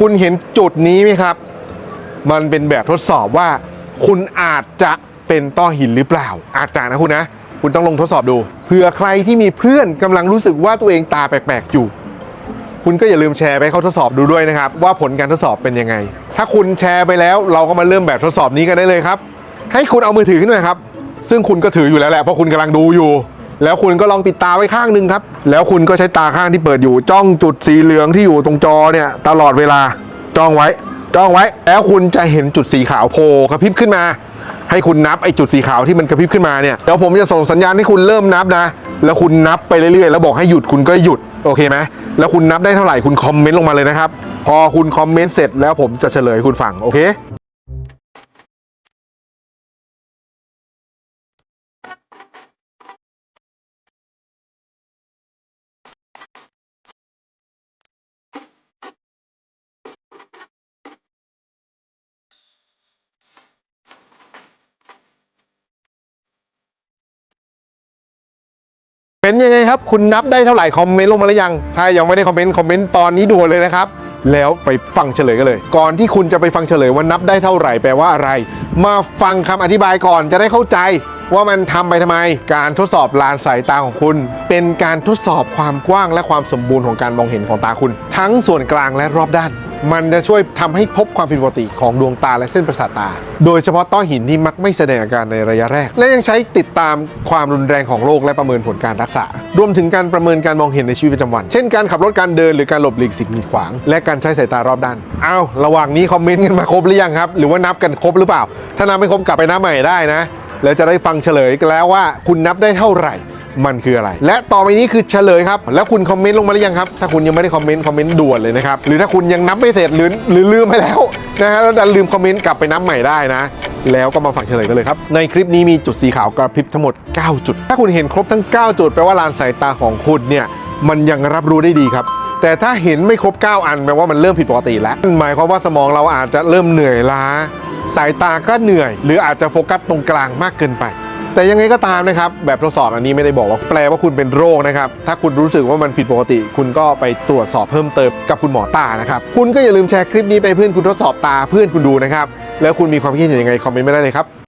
คุณเห็นจุดนี้ไหมครับ มันเป็นแบบทดสอบว่าคุณอาจจะเป็นต้อหินหรือเปล่า อาจจะนะคุณนะ คุณต้องลงทดสอบดู เผื่อใครที่มีเพื่อนกำลังรู้สึกว่าตัวเองตาแปลกๆอยู่ คุณก็อย่าลืมแชร์ไปให้เขาทดสอบดูด้วยนะครับ ว่าผลการทดสอบเป็นยังไง ถ้าคุณแชร์ไปแล้ว เราก็มาเริ่มแบบทดสอบนี้กันได้เลยครับ ให้คุณเอามือถือขึ้นมาครับ ซึ่งคุณก็ถืออยู่แล้วแหละเพราะคุณกำลังดูอยู่ แล้วคุณก็ลองปิดตาไว้ข้างหนึ่งครับ แล้วคุณก็ใช้ตาข้างที่เปิดอยู่ จ้องจุดสีเหลืองที่อยู่ตรงจอเนี่ยตลอดเวลาจ้องไว้ จ้องไว้ แล้วคุณจะเห็นจุดสีขาวโผล่กระพริบขึ้นมา ให้คุณนับไอ้จุดสีขาวที่มันกระพริบขึ้นมาเนี่ยเดี๋ยวผมจะส่งสัญญาณให้คุณเริ่มนับนะ แล้วคุณนับไปเรื่อยๆ แล้วบอกให้หยุดคุณก็หยุดโอเคไหมแล้วคุณนับได้เท่าไหร่คุณคอมเมนต์ลงมาเลยนะครับพอคุณคอมเมนต์เสร็จแล้วผมจะเฉลยคุณฟังโอเค เป็นยังไงครับ คุณนับได้เท่าไหร่คอมเมนต์ลงมาหรือยัง ถ้ายังไม่ได้คอมเมนต์คอมเมนต์ตอนนี้ด่วนเลยนะครับ แล้วไปฟังเฉลยกันเลย ก่อนที่คุณจะไปฟังเฉลยว่านับได้เท่าไหร่แปลว่าอะไร มาฟังคำอธิบายก่อนจะได้เข้าใจว่ามันทำไปทำไม การทดสอบลานสายตาของคุณ เป็นการทดสอบความกว้างและความสมบูรณ์ของการมองเห็นของตาคุณ ทั้งส่วนกลางและรอบด้าน มันจะช่วยทำให้พบความผิดปกติของดวงตาและเส้นประสาทตา โดยเฉพาะต้อหินที่มักไม่แสดงอาการในระยะแรก และยังใช้ติดตามความรุนแรงของโรคและประเมินผลการรักษา รวมถึงการประเมินการมองเห็นในชีวิตประจำวัน เช่นการขับรถการเดินหรือการหลบหลีกสิ่งกีดขวาง และการใช้สายตารอบด้านอ้าวระหว่างนี้คอมเมนต์กันมาครบหรือยังครับ หรือว่านับกันครบหรือเปล่า ถ้านับไม่ครบกลับไปนับใหม่ได้นะแล้วจะได้ฟังเฉลยกันแล้วว่าคุณนับได้เท่าไหร่ มันคืออะไร และต่อไปนี้คือเฉลยครับ แล้วคุณคอมเมนต์ลงมาหรือยังครับ ถ้าคุณยังไม่ได้คอมเมนต์คอมเมนต์ด่วนเลยนะครับ หรือถ้าคุณยังนับไม่เสร็จหรือหรือลืมไปแล้วนะฮะแล้วดันลืมคอมเมนต์กลับไปนับใหม่ได้นะแล้วก็มาฟังเฉลยกันเลยครับ ในคลิปนี้มีจุดสีขาวกระพริบทั้งหมด 9 จุด ถ้าคุณเห็นครบทั้ง 9 จุดแปลว่าลานสายตาของคุณเนี่ยมันยังรับรู้ได้ดีครับ แต่ถ้าเห็นไม่ครบ 9 อันแปลว่ามันเริ่มผิดปกติแล้วหมายความว่าสมองเราอาจจะเริ่มเหนื่อยล้า สายตาก็เหนื่อย หรืออาจจะโฟกัสตรงกลางมากเกินไป แต่ยังไงก็ตามนะครับ แบบทดสอบอันนี้ไม่ได้บอกว่าแปลว่าคุณเป็นโรคนะครับ ถ้าคุณรู้สึกว่ามันผิดปกติ คุณก็ไปตรวจสอบเพิ่มเติมกับคุณหมอตานะครับ คุณก็อย่าลืมแชร์คลิปนี้ไปเพื่อนคุณทดสอบตาเพื่อนคุณดูนะครับ แล้วคุณมีความคิดเห็นยังไงคอมเมนต์ไม่ได้เลยครับ